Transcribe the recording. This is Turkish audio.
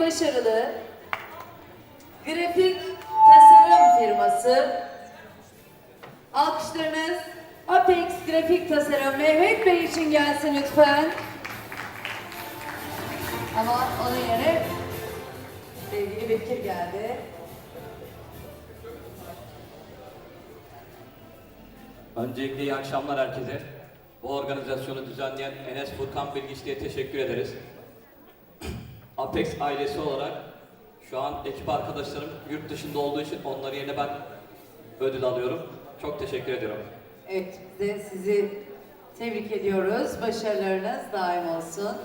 başarılı grafik tasarım firması alkışlarınız Apex Grafik Tasarım Mehmet Bey için gelsin lütfen. Ama onun yerine sevgili Bekir geldi. Öncelikle iyi akşamlar herkese. Bu organizasyonu düzenleyen Enes Furkan Bilgiçli'ye teşekkür ederiz. Apex ailesi olarak şu an ekip arkadaşlarım yurt dışında olduğu için onları yerine ben ödül alıyorum. Çok teşekkür ediyorum. Evet, biz de sizi tebrik ediyoruz. Başarılarınız daim olsun.